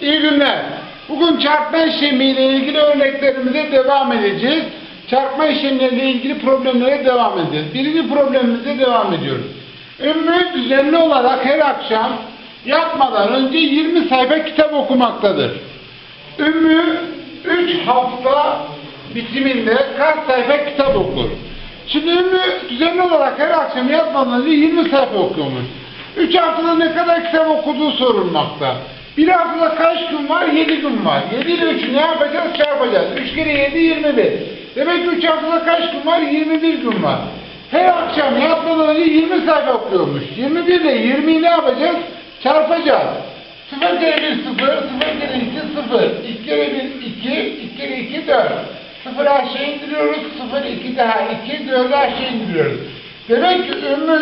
İyi günler. Bugün çarpma işlemiyle ilgili örneklerimize devam edeceğiz. Çarpma işlemleriyle ilgili problemlere devam edeceğiz. Birinci problemimize devam ediyoruz. Ümmü düzenli olarak her akşam yatmadan önce 20 sayfa kitap okumaktadır. Ümmü 3 hafta bitiminde kaç sayfa kitap okur? Şimdi Ümmü düzenli olarak her akşam yatmadan önce 20 sayfa okuyormuş. 3 haftada ne kadar kitap okuduğu sorulmakta. Bir haftada kaç gün var? 7 gün var. 7 ile 3'ü ne yapacağız? Çarpacağız. 3 kere 7 21. Demek ki 3 haftada kaç gün var? 21 gün var. Her akşam yatmadan önce 20 sayfa okuyormuş. 21 ile 20'yi ne yapacağız? Çarpacağız. 0 kere 1 0, 0 kere 2 0, 2 kere 1 2, 2 kere 2 4. 0 aşağı indiriyoruz, 0 2 daha 2, 4 aşağı indiriyoruz. Demek ki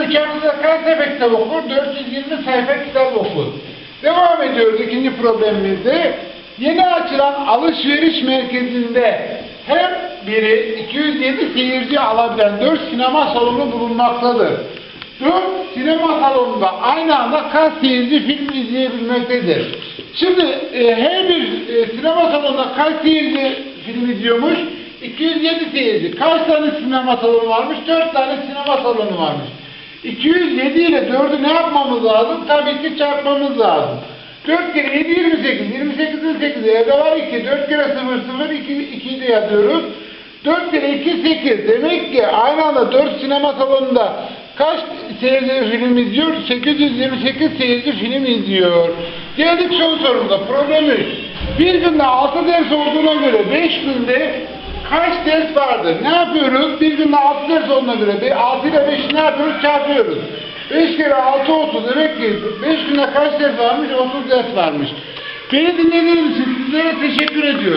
3 haftada kaç sayfa kitap okur? 420 sayfa kitap ediyoruz ikinci problemimizde. Yeni açılan alışveriş merkezinde her biri 207 seyirci alabilen 4 sinema salonu bulunmaktadır. 4 sinema salonunda aynı anda kaç seyirci film izleyebilmektedir? Şimdi e, her bir e, sinema salonunda kaç seyirci film izliyormuş? 207 seyirci. Kaç tane sinema salonu varmış? 4 tane sinema salonu varmış. 207 ile 4'ü ne yapmamız lazım? Tabii ki çarpmamız lazım. 4 kere 7 28. 28'in 8'i evde var 2. 4 kere 0 0 2 2'yi de yazıyoruz. 4 kere 2 8. Demek ki aynı anda 4 sinema salonunda kaç seyirci film izliyor? 828 seyirci film izliyor. Geldik son sorumuza. Problem 3. Bir günde 6 ders olduğuna göre 5 günde kaç ders vardır? Ne yapıyoruz? Bir günde 6 ders olduğuna göre 6 ile 5'i ne yapıyoruz? Çarpıyoruz. 5 kere 6 30 demek ki 5 günde kaç ders varmış? 30 ders varmış. Beni dinlediğiniz için sizlere teşekkür ediyorum.